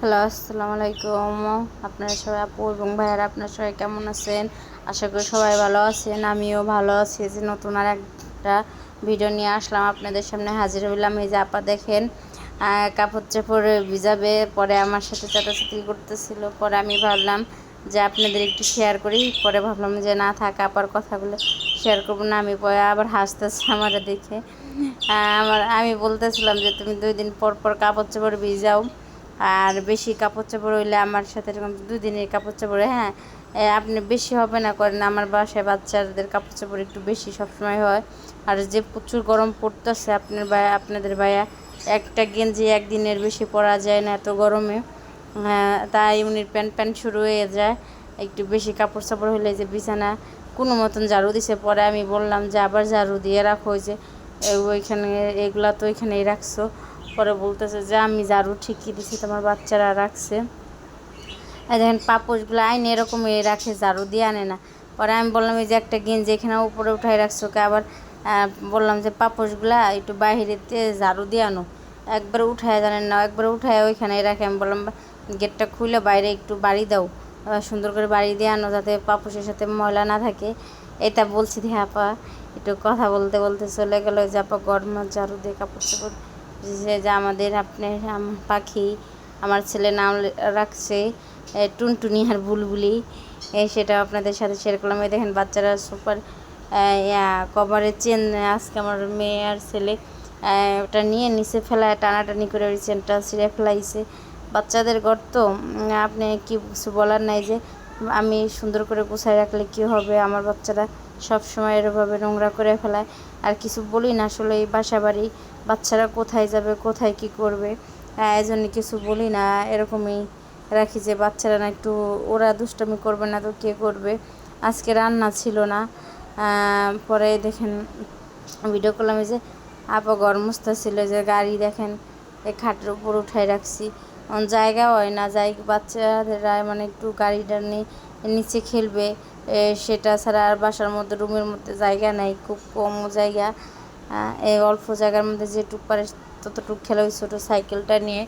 Hello, আসসালামু আলাইকুম। আপনারা সবাই আপু এবং ভাইয়ারা, আপনারা সবাই কেমন আছেন? আশা করি সবাই ভালো আছেন, আমিও ভালো আছি। যে নতুন আর একটা ভিডিও নিয়ে আসলাম আপনাদের সামনে, হাজির হইলাম। এই যে আপা দেখেন কাপড় চাপড় ভিজাবে, পরে আমার সাথে চাটাচাটি করতেছিল। পরে আমি ভাবলাম যে আপনাদের একটু শেয়ার করি। পরে ভাবলাম যে না থাক, আপার কথাগুলো শেয়ার করব না। আমি পরে আবার হাসতেছে আমার দেখে আমার, আমি বলতেছিলাম যে, তুমি দুই দিন পর পর কাপড় চাপড় ভিজাও। আর বেশি কাপড় চাপড় হইলে আমার সাথে এরকম দুই দিনের কাপড় চাপড় হ্যাঁ আপনি বেশি হবে না করেন। আমার বাসায় বাচ্চাদের কাপড় চাপড় একটু বেশি সবসময় হয়। আর যে প্রচুর গরম পড়তেছে আপনার ভাইয়া আপনাদের ভাইয়া একটা গেঞ্জি একদিনের বেশি পরা যায় না এত গরমে। হ্যাঁ, তাই উনির প্যান্ট প্যান্ট শুরু হয়ে যায়। একটু বেশি কাপড় চাপড় হলে যে বিছানা কোনো মতন ঝাড়ু দিছে পরে আমি বললাম যে আবার ঝাড়ু দিয়ে রাখো যে ওইখানে এগুলা তো ওইখানেই রাখছো। পরে বলতেছে যে, আমি ঝাড়ু ঠিকই দিছি, তোমার বাচ্চারা রাখছে। দেখেন, পাপোশগুলো আইনে এরকমই রাখে, ঝাড়ু দিয়ে আনে না। পরে আমি বললাম, এই যে একটা গেঞ্জি এখানে উপরে উঠাই রাখছো কে? আবার বললাম যে, পাপোশগুলা একটু বাইরেতে ঝাড়ু দিয়ে আনো। একবার উঠায় জানেন না, একবার উঠায় ওইখানে রাখে। আমি বললাম, গেটটা খুলে বাইরে একটু বাড়ি দাও সুন্দর করে বাড়ি দিয়ে আনো যাতে পাপোশের সাথে ময়লা না থাকে। এটা বলছি দিয়ে আপা। একটু কথা বলতে বলতে চলে গেলো যে, আপা গরম ঝাড়ু দিয়ে কাপড় চাপড় যে যে আমাদের আপনার আম- পাখি, আমার ছেলে নাম রাখছে টুনটুনি আর বুলবুলি। সেটা আপনাদের সাথে শেয়ার করলাম। এই দেখেন বাচ্চারা সুপার কভারের চেন আজকে আমার মেয়ে আর ছেলে ওটা নিয়ে নিচে ফেলায়, টানাটানি করে ওই চেনটা ছিঁড়ে ফেলাইছে। বাচ্চাদের ঘর তো আপনি কি কিছু বলার নাই যে, আমি সুন্দর করে গুছাই রাখলে কি হবে? আমার বাচ্চারা সব সময় এরভাবে নোংরা করে ফেলায়। আর কিছু বলি না আসলে এই বাসা বাড়ি বাচ্চারা কোথায় যাবে কোথায় কি করবে হ্যাঁ, এই জন্য কিছু বলি না। এরকমই রাখি যে বাচ্চারা না একটু ওরা দুষ্টামি করবে না তো কে করবে? আজকে রান্না ছিল না। পরে দেখেন ভিডিও করলাম যে আপা গরমস্তা ছিল যে গাড়ি দেখেন এই খাটের উপর উঠাই রাখছি। জায়গা হয় না যাই বাচ্চাদেরা মানে একটু গাড়িটা নিয়ে নিচে খেলবে। সেটা ছাড়া আর বাসার মধ্যে, রুমের মধ্যে জায়গা নাই, খুব কম জায়গা। এই অল্প জায়গার মধ্যে যেটুক পারে ততটুকু খেলা ওই ছোটো সাইকেলটা নিয়ে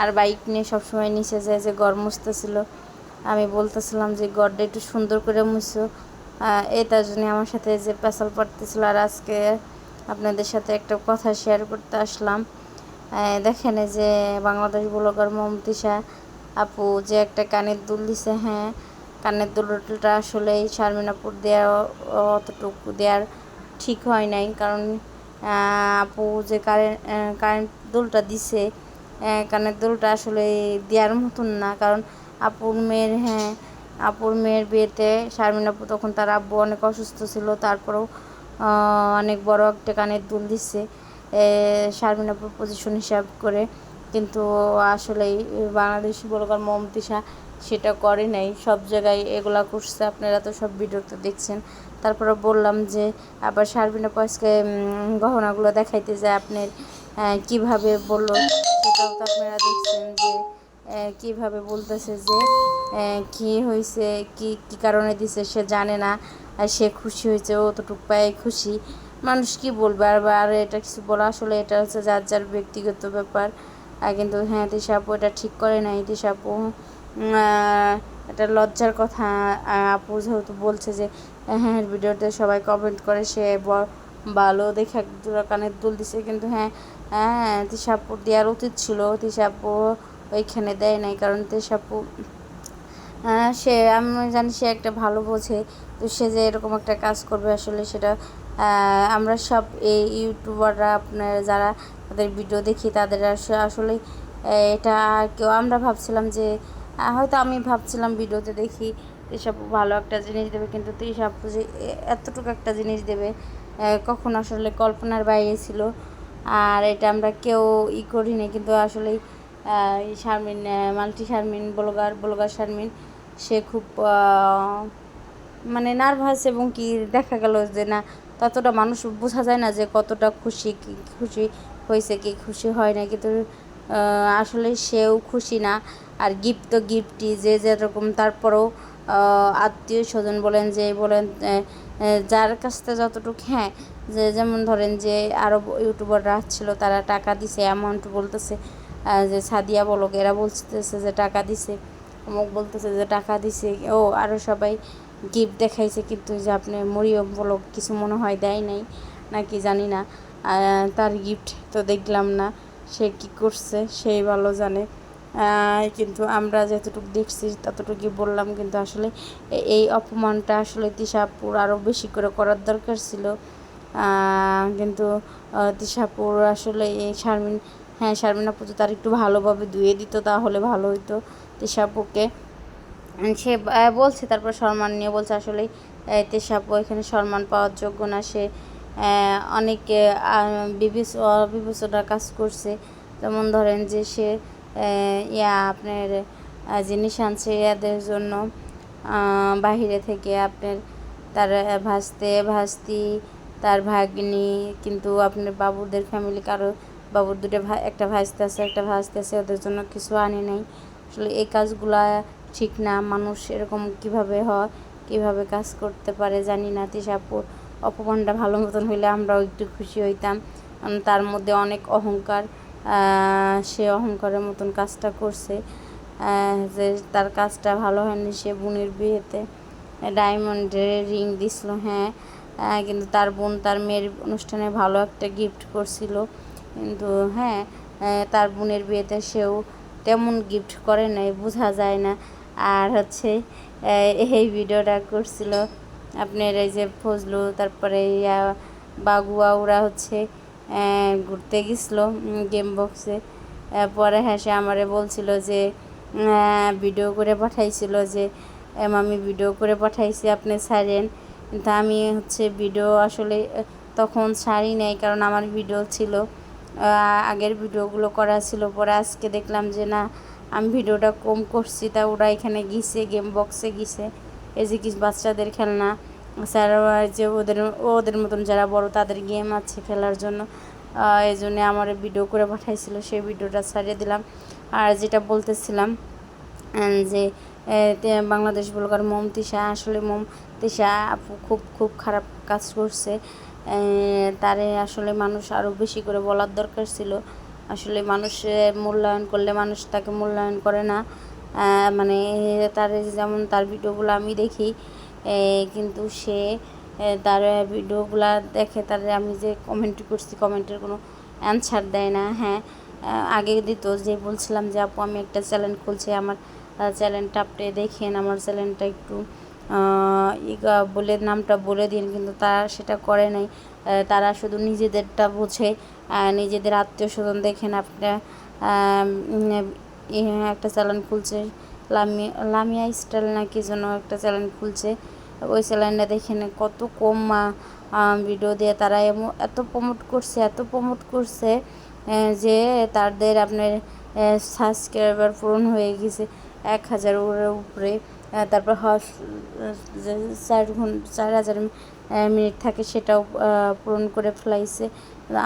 আর বাইক নিয়ে সবসময় নিচে যায় যে গড় মুছতেছিল। আমি বলতেছিলাম যে গড়টা একটু সুন্দর করে মুছো। এই তার জন্য আমার সাথে যে পেশাল পড়তেছিল আর আজকে আপনাদের সাথে একটা কথা শেয়ার করতে আসলাম। দেখেন যে বাংলাদেশ ব্লগার মমতিশা আপু যে একটা কানের দুল দিছে হ্যাঁ কানের দুলটা আসলে শারমিনাপুর দেওয়া অতটুকু দেওয়ার ঠিক হয় নাই। কারণ আপু যে কারেন্ট কারেন্ট দুলটা দিছে কানের দুলটা আসলে দেওয়ার মতন না। কারণ, আপুর মেয়ের হ্যাঁ আপুর মেয়ের বিয়েতে শারমিন আপু তখন তার আব্বু অনেক অসুস্থ ছিল, তারপরেও অনেক বড় একটা কানের দুল দিচ্ছে শারমিন আপুর পজিশন হিসাব করে। কিন্তু আসলে বাংলাদেশি বলকার মমতিসা সেটা করে নাই। সব জায়গায় এগুলা করছে। আপনারা তো সব ভিডিওতে দেখছেন। তারপরে বললাম যে আবার আজকে উম, গহনাগুলো দেখাইতে যায় আপনার কীভাবে বলল সেটাও তো আপনারা দেখছেন যে কীভাবে বলতেছে যে কি হয়েছে কি কি কারণে দিছে সে জানে না। সে খুশি হয়েছে ও তো টুক পায়ে খুশি। মানুষ কি বলবে? আর আর এটা কিছু বলা আসলে এটা হচ্ছে যার যার ব্যক্তিগত ব্যাপার। আর কিন্তু হ্যাঁ তিশাপু এটা ঠিক করে নাই। তিশাপু এটা লজ্জার কথা আপু যেহেতু বলছে যে হ্যাঁ ভিডিওতে সবাই কমেন্ট করে, সে ভালো দেখে এক জোড়া কানের দুল দিছে, কিন্তু হ্যাঁ হ্যাঁ তিশাপু দেওয়ার উচিত ছিল তিশাপু ওইখানে দেয় নাই, কারণ তিশাপু সে, আমি জানি সে একটা ভালো বোঝে, তো সে যে এরকম একটা কাজ করবে আসলে সেটা আমরা সব এই ইউটিউবাররা, আপনার যারা তাদের ভিডিও দেখি, তাদের আস- আসলে এটা কেউ, আমরা ভাবছিলাম যে হয়তো আমি ভাবছিলাম ভিডিওতে দেখি এসব ভালো একটা জিনিস দেবে, কিন্তু তুই সব যে এতটুকু একটা জিনিস দেবে কখন আসলে কল্পনার বাইরে ছিল। আর এটা আমরা কেউ ই করিনি, কিন্তু আসলে Sharmin multi Sharmin, blogger blogger Sharmin, সে খুব মানে নার্ভাস এবং কি দেখা গেল যে না, ততটা মানুষ বোঝা যায় না যে কতটা খুশি, কি খুশি হয়েছে, কি খুশি হয় না কিন্তু আসলে সেও খুশি না। আর গিফট তো গিফটই যে যেরকম, তারপরেও আত্মীয় স্বজন বলেন যে, বলেন যার কাছ থেকে যতটুকু হ্যাঁ যে যেমন ধরেন যে আরও ইউটিউবাররা ছিল তারা টাকা দিছে অ্যামাউন্ট বলতেছে যে সাদিয়া বলক এরা বলতেছে যে টাকা দিছে, অমুক বলতেছে যে টাকা দিছে, ও আরও সবাই গিফট দেখাইছে, কিন্তু যে আপনি মরিয়ম বলক কিছু মনে হয় দেয় নাই, নাকি জানি না তার গিফট তো দেখলাম না, সে কি করছে সেই ভালো জানে। কিন্তু আমরা যতটুকু দেখছি ততটুকুই বললাম কিন্তু আসলে এই অপমানটা আসলে তিশাপুর আরও বেশি করে করার দরকার ছিল। কিন্তু তিশাপুর আসলে এই শারমিন হ্যাঁ শারমিন আপু তার একটু ভালোভাবে ধুয়ে দিত তাহলে ভালো হতো তিশাপুকে। সে বলছে তারপর সম্মান নিয়ে বলছে আসলে তেসাপু এখানে সম্মান পাওয়ার যোগ্য না সে অনেক আহ, কাজ করছে। যেমন ধরেন যে সে ইয়া আপনার জিনিস আনছে ইয়াদের জন্য। বাহিরে থেকে আপনার তার ভাসতে ভাসতি, তার ভাগ্নি, কিন্তু আপনার বাবুদের ফ্যামিলি কারও, বাবুর দুটো একটা ভাসতে আছে, একটা ভাস্তে আছে, ওদের জন্য কিছু আনি নাই। আসলে এই কাজগুলা ঠিক না, মানুষ এরকম কীভাবে হয়, কীভাবে কাজ করতে পারে জানি না। তিশাপুর অপমানটা ভালো মতন হইলে আমরাও একটু খুশি হইতাম। তার মধ্যে অনেক অহংকার সে অহংকারের মতন কাজটা করছে। যে তার কাজটা ভালো হয়নি সে বোনের বিয়েতে। ডায়মন্ডের রিং দিছিল হ্যাঁ। কিন্তু তার বোন তার মেয়ের অনুষ্ঠানে ভালো একটা গিফট করছিল। কিন্তু হ্যাঁ তার বোনের বিয়েতে সেও তেমন গিফট করে নাই, বোঝা যায় না। আর হচ্ছে এই ভিডিওটা করছিল আপনার এই যে ফজলু, তারপরে ইয়া বাগুয়া, ওরা হচ্ছে ঘুরতে গেছিল গেম বক্সে পরে হ্যাঁ সে আমারে বলছিল যে ভিডিও করে পাঠাইছিল যে আমি ভিডিও করে পাঠাইছি আপনি, ছাড়েন। কিন্তু আমি হচ্ছে ভিডিও আসলে তখন ছাড়ি নাই, কারণ আমার ভিডিও ছিল। আগের ভিডিওগুলো করা ছিল, পরে আজকে দেখলাম যে, না, আমি ভিডিওটা কম করছি, তা ওরা এখানে গিয়েছে গেম বক্সে গিয়েছে এই যে কিছু বাচ্চাদের খেলনা। স্যার যে ওদের ওদের মতন যারা বড় তাদের গেম আছে খেলার জন্য। এই জন্যে আমার ভিডিও করে পাঠাইছিল, সেই ভিডিওটা ছাড়িয়ে দিলাম। আর যেটা বলতেছিলাম যে বাংলাদেশ ব্লগার মোম তিশা, আসলে মোম তিশা খুব খুব খারাপ কাজ করছে। তারে আসলে মানুষ আরও বেশি করে বলার দরকার ছিল। আসলে মানুষ মূল্যায়ন করলে মানুষ তাকে মূল্যায়ন করে না। মানে তার যেমন তার ভিডিওগুলো আমি দেখি কিন্তু সে তার ভিডিওগুলো দেখে তার আমি যে কমেন্ট করছি কমেন্টের কোনো অ্যান্সার দেয় না হ্যাঁ। আগে দিত যে বলছিলাম যে, আপু, আমি একটা চ্যানেল খুলছি, আমার চ্যানেলটা আপনি দেখেন, আমার চ্যানেলটা একটু বলে, নামটা বলে দিন। কিন্তু তারা সেটা করে নাই। তারা শুধু নিজেদেরটা বোঝে নিজেদের আত্মীয় স্বজন দেখেন আপনার একটা চ্যানেল খুলছে, লামিয়া লামিয়া স্টাইল না কি যেন একটা চ্যানেল খুলছে। ওই চ্যানেলটা দেখেন কত কম ভিডিও দিয়ে তারা এমন এত প্রমোট করছে, এত প্রমোট করছে যে তাদের আপনার সাবস্ক্রাইবার পূরণ হয়ে গেছে এক হাজার উপরে। তারপর হস চার ঘণ্টা চার হাজার মিনিট থাকে সেটাও পূরণ করে ফেলাইছে।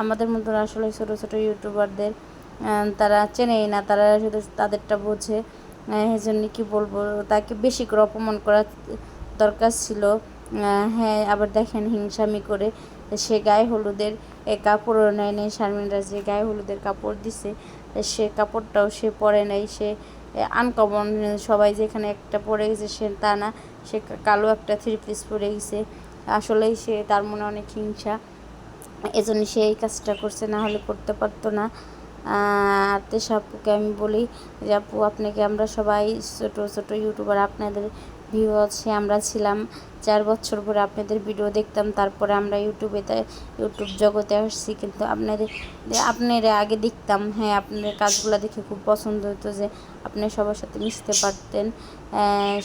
আমাদের মতন আসলে ছোটো ছোটো ইউটিউবারদের তারা চেনেই না, তারা শুধু তাদেরটা বোঝে এই জন্য কী বলব, তাকে বেশি করে অপমান করা দরকার ছিল। হ্যাঁ আবার দেখেন হিংসামি করে সে গায়ে হলুদের, এ, কাপড়ও নেয় নেই শারমিনরা যে গায়ে হলুদের কাপড় দিছে। সে কাপড়টাও সে পরে নাই, সে আনকমন সবাই যেখানে একটা পরে গেছে সে তা না, সে কালো একটা থ্রি পিস পরে গেছে। আসলেই সে তার মনে অনেক হিংসা। এজন্য সে এই কাজটা করছে, না হলে করতে পারতো না। আর তেসা আপুকে আমি বলি যে, আপু, আপনাকে আমরা সবাই ছোটো ছোটো ইউটিউবার আপনাদের ভিউ আছে আমরা ছিলাম চার বছর পরে আপনাদের ভিডিও দেখতাম, তারপরে আমরা ইউটিউবে ইউটিউব জগতে আসছি। কিন্তু আপনাদের আপনারা আগে দেখতাম হ্যাঁ আপনাদের কাজগুলো দেখে খুব পছন্দ হতো যে, আপনি সবার সাথে মিশতে পারতেন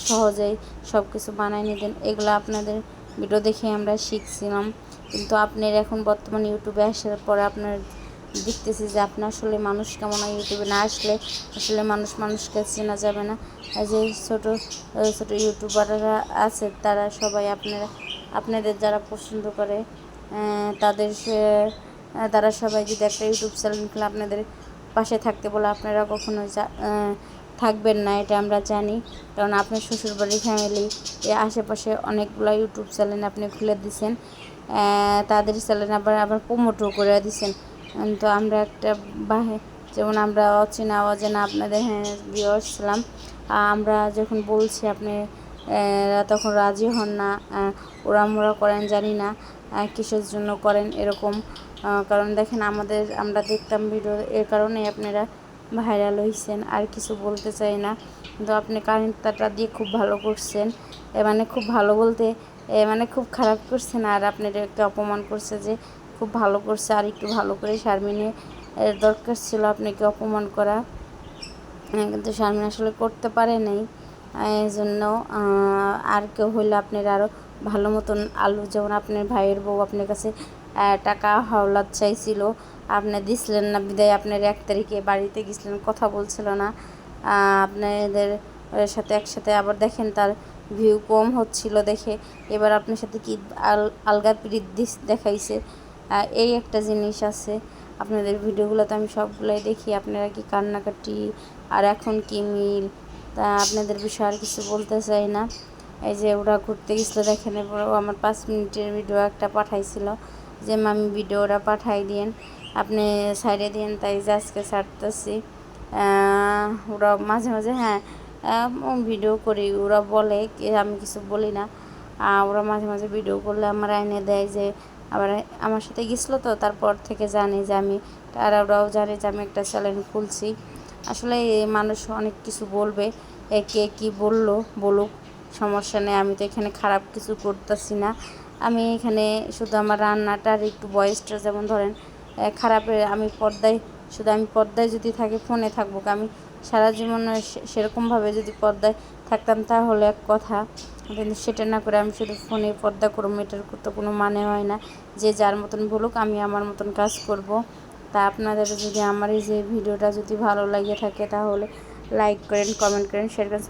সহজেই সব কিছু বানায় নিতেন। এগুলো আপনাদের ভিডিও দেখে আমরা শিখছিলাম। কিন্তু আপনার এখন বর্তমান ইউটিউবে আসার পরে আপনার দেখতেছি যে আপনার আসলে মানুষ কেমন হয় ইউটিউবে না আসলে আসলে মানুষ মানুষকে চেনা যাবে না। যে ছোটো ছোটো ইউটিউবাররা আছে, তারা সবাই আপনারা, আপনাদের যারা পছন্দ করে তাদের তারা সবাই যদি একটা ইউটিউব চ্যানেল খুলে আপনাদের পাশে থাকতে বলে আপনারা কখনো থাকবেন না, এটা আমরা জানি। কারণ আপনার শ্বশুরবাড়ির ফ্যামিলি আশেপাশে অনেকগুলো ইউটিউব চ্যানেল আপনি খুলে দিছেন তাদের চ্যানেল আবার আবার প্রমোটও করে দিছেন। তো আমরা একটা বাহে যেমন আমরা অচেনা অজানা আপনাদের হ্যাঁ ভিউয়ার্স ছিলাম আমরা যখন বলছি আপনি তখন রাজি হন না ওড়ামোড়া করেন, জানি না কিসের জন্য করেন এরকম কারণ দেখেন আমাদের, আমরা দেখতাম ভিডিও এর কারণেই আপনারা ভাইরাল হয়েছেন আর কিছু বলতে চাই না। কিন্তু আপনি কারেন্টটা দিয়ে খুব ভালো করছেন, এ মানে খুব ভালো বলতে, এ মানে খুব খারাপ করছেন, আর আপনাদেরকে অপমান করছে যে খুব ভালো করছে আর একটু ভালো করে শারমিনে দরকার ছিল আপনাকে অপমান করা। কিন্তু শারমিন আসলে করতে পারে নাই। এই জন্য আর কেউ হইলে আপনার আরও ভালো মতন আলু, যেমন আপনার ভাইয়ের বউ আপনার কাছে টাকা হাওলাত চাইছিল, আপনি দিছিলেন না, বিদায় আপনার এক তারিখে বাড়িতে গেছিলেন, কথা বলছিল না। আপনাদের সাথে একসাথে আবার দেখেন তার ভিউ কম হচ্ছিল দেখে। এবার আপনার সাথে কি আল, আলগা দিস, দেখাইছে? এই একটা জিনিস আছে, আপনাদের ভিডিওগুলো তো আমি সবগুলোই দেখি, আপনারা কি কান্নাকাটি আর এখন কি মিল? তা আপনাদের বিষয়ে আর কিছু বলতে চাই না। এই যে ওরা ঘুরতে গেছিল, দেখেন এবার ও আমার পাঁচ মিনিটের ভিডিও একটা পাঠাইছিল যে, মামি ভিডিও ওরা পাঠাই দিয়েন, আপনি সাইডে দিন তাই যে আজকে ছাড়তেছি। ওরা মাঝে মাঝে হ্যাঁ ভিডিও করি, ওরা বলে কি আমি কিছু বলি না। ওরা মাঝে মাঝে ভিডিও করলে আমার আইনে দেয় যে আবার আমার সাথে গেছিল তো, তারপর থেকে জানি যে আমি আর ওরাও জানে যে আমি একটা চ্যানেল খুলছি। আসলে মানুষ অনেক কিছু বলবে কে কী বলল বলুক, সমস্যা নেই, আমি তো এখানে খারাপ কিছু করতেছি না। আমি এখানে শুধু আমার রান্নাটার একটু বয়সটা যেমন ধরেন খারাপের আমি পর্দায়, শুধু আমি পর্দায় যদি থাকি ফোনে থাকব। আমি সারা জীবন সেরকমভাবে যদি পর্দায় থাকতাম, তাহলে এক কথা কিন্তু সেটা না করে আমি শুধু ফোনে পর্দা করব এটার করতে কোনো মানে হয় না। যে যার মতন বলুক, আমি আমার মতন কাজ করব। তা আপনাদের যদি আমার এই যে ভিডিওটা যদি ভালো লাগে থাকে, তাহলে লাইক করেন কমেন্ট করেন শেয়ার করেন